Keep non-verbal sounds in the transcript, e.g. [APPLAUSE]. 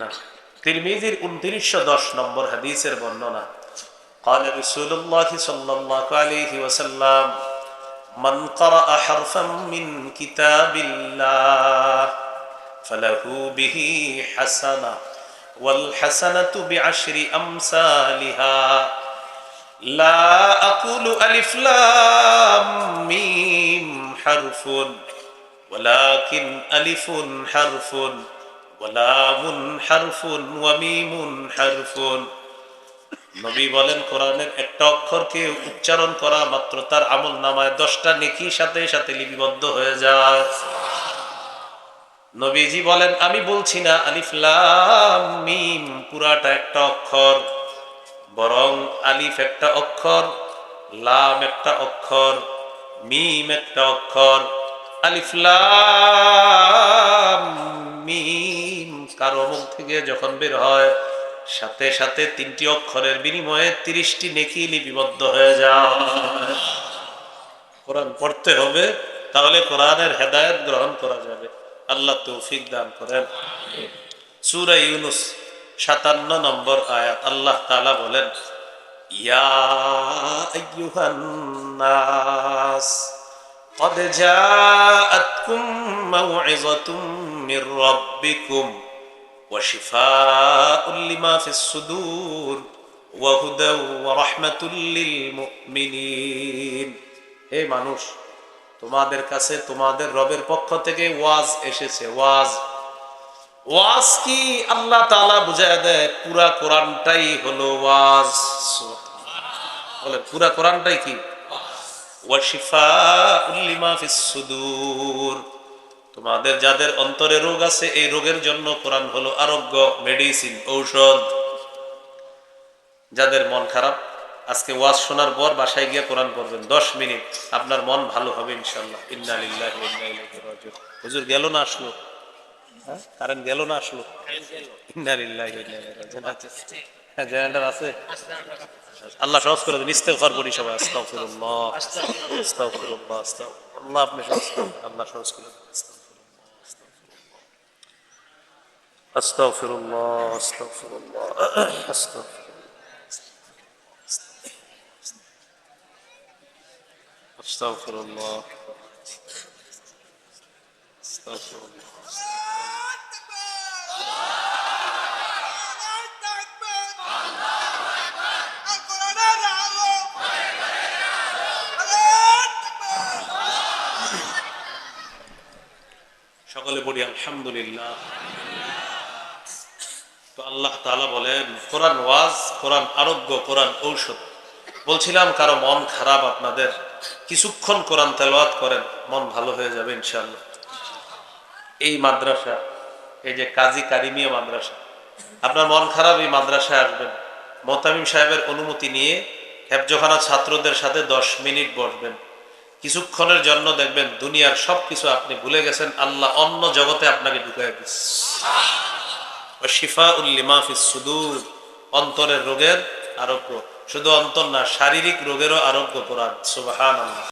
না তিরমিজির উনত্রিশশো দশ নম্বর হাদিসের বর্ণনা قال رسول الله صلى الله عليه وسلم من قرأ حرفا من كتاب الله فله به حسنة والحسنة بعشر أمثالها لا أقول ألف لام ميم حرف ولكن ألف حرف নবী বলেন, কোরআনের একটা অক্ষরকে উচ্চারণ করা মাত্র তার আমল নামায় দশটা নেকি সাথে সাথে লিপিবদ্ধ হয়ে যায়। নবীজি বলেন, আমি বলছি না আলিফলাম পুরাটা একটা অক্ষর, বরং আলিফ একটা অক্ষর, লাম একটা অক্ষর, মিম একটা অক্ষর আলিফলাম মিম। কারো মুখ থেকে যখন বের হয় সাথে সাথে তিনটি অক্ষরের বিনিময়ে তিরিশটি নেকি লিপিবদ্ধ হয়ে যায় কোরআন পড়তে হবে তাহলে কোরআনের হেদায়ত গ্রহণ করা যাবে আল্লাহ তৌফিক দান করেন সুরা ইউনুস সাতান্ন নম্বর আয়াত আল্লাহ তালা বলেন ইয়া আইয়ুহান নাস قد جاءتكم موعظة من ربكم وشفاء لما في الصدور وهدى ورحمة للمؤمنين হে মানুষ তোমাদের কাছে তোমাদের রবের পক্ষ থেকে ওয়াজ এসেছে ওয়াজ ওয়াজ কি আল্লাহ তাআলা বুঝায় দেয় পুরা কোরআনটাই হলো ওয়াজ বলে পুরা কোরআনটাই কি ওয়াশিফা উল্লিমা ফিস সুদূর তোমাদের যাদের অন্তরে রোগ আছে, এই রোগের জন্য কোরআন হলো আরোগ্য, মেডিসিন, ঔষধ। যাদের মন খারাপ, আজকে ওয়াজ শোনার পর বাসায় গিয়ে কোরআন পড়বেন। দশ মিনিট, আপনার মন ভালো হবে ইনশাল্লাহ ইন্না লিল্লাহি ওয়া ইন্না ইলাইহি রাজিউন। হুজুর, গেল না আসলো? হ্যাঁ কারেন্ট গেল না আসলো? আছে হ্যাঁ জেনারেটর আছে? আল্লাহ সহজ করে দেন, ইস্তেগফার পড়ি সবাই। আল্লাহ আপনি সহজ করে দেন আল্লাহ সহজ করে দেন [CLEARS THROAT] আস্তাগফিরুল্লাহ আস্তাগফিরুল্লাহ আস্তাগফিরুল্লাহ أستغفر الله أستغفر الله সকলে বলি আলহামদুলিল্লাহ তো আল্লাহ তাআলা বলেন, কোরআন ওয়াজ, কোরআন আরোগ্য, কোরআন ঔষধ। বলছিলাম, কারও মন খারাপ আপনাদের, কিছুক্ষণ কোরআন তেলাওয়াত করেন, মন ভালো হয়ে যাবে ইনশাল্লাহ এই মাদ্রাসা, এই যে কাজী কারিমিয়া মাদ্রাসা, আপনার মন খারাপ এই মাদ্রাসায় আসবেন। মোতামিম সাহেবের অনুমতি নিয়ে হেফজোখানা ছাত্রদের সাথে দশ মিনিট বসবেন। কিছুক্ষণের জন্য দেখবেন দুনিয়ার সব কিছু আপনি ভুলে গেছেন, আল্লাহ অন্য জগতে আপনাকে ঢুকাই দিচ্ছে। শিফা উল্লিমাফিস অন্তরের রোগের আরোগ্য। শুধু অন্তর না শারীরিক রোগেরও আরোগ্য করার। আল্লাহ